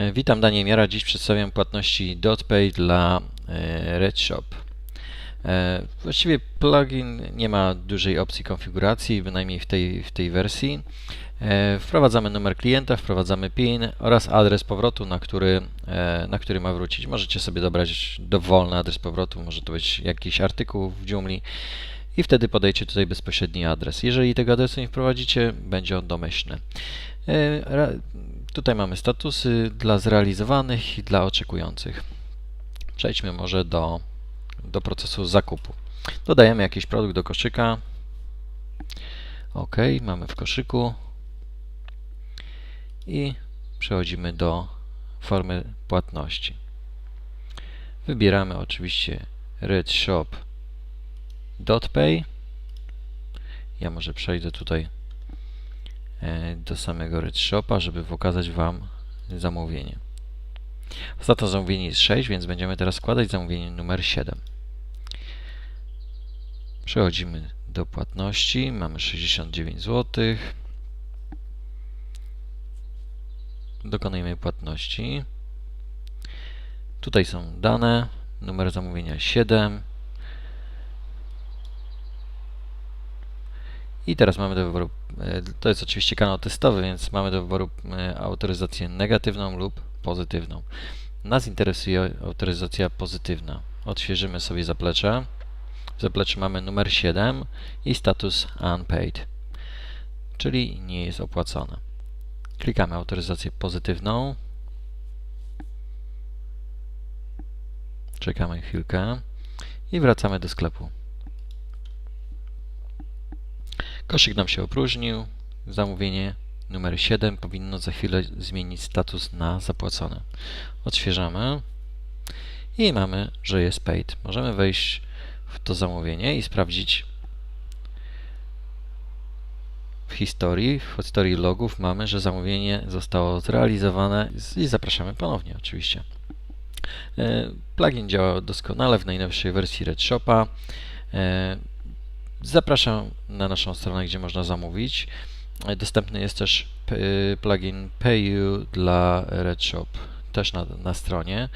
E, Witam, Daniel Miara. Dziś przedstawiam płatności DotPay dla e, RedShop. E, Właściwie plugin nie ma dużej opcji konfiguracji, bynajmniej w tej, w tej wersji. Wprowadzamy numer klienta, wprowadzamy PIN oraz adres powrotu, na który, na który ma wrócić. Możecie sobie dobrać dowolny adres powrotu, może to być jakiś artykuł w Joomla i wtedy podajcie tutaj bezpośredni adres. Jeżeli tego adresu nie wprowadzicie, będzie on domyślny. Tutaj mamy statusy dla zrealizowanych i dla oczekujących. Przejdźmy może do, do procesu zakupu. Dodajemy jakiś produkt do koszyka. OK, mamy w koszyku. I przechodzimy do formy płatności. Wybieramy oczywiście Red. Ja może przejdę tutaj do samego Red Shopa, żeby pokazać Wam zamówienie. Ostatnio zamówienie jest 6, więc będziemy teraz składać zamówienie numer 7. Przechodzimy do płatności. Mamy 69 zł. Dokonujemy płatności. Tutaj są dane. Numer zamówienia 7. I teraz mamy do wyboru, e, to jest oczywiście kanał testowy, więc mamy do wyboru e, autoryzację negatywną lub pozytywną. Nas interesuje autoryzacja pozytywna. Odświeżymy sobie zaplecze. W zapleczu mamy numer 7 i status unpaid, czyli nie jest opłacone. Klikamy autoryzację pozytywną. Czekamy chwilkę i wracamy do sklepu. Koszyk nam się opróżnił. Zamówienie numer 7 powinno za chwilę zmienić status na zapłacone. Odświeżamy i mamy, że jest paid. Możemy wejść w to zamówienie i sprawdzić w historii, w historii logów mamy, że zamówienie zostało zrealizowane i zapraszamy ponownie oczywiście. E, Plugin działa doskonale w najnowszej wersji RedShopa. Zapraszam na naszą stronę, gdzie można zamówić. Dostępny jest też p- plugin PayU dla RedShop, też na, na stronie.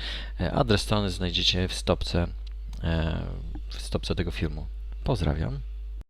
Adres strony znajdziecie w stopce, e, w stopce tego filmu. Pozdrawiam.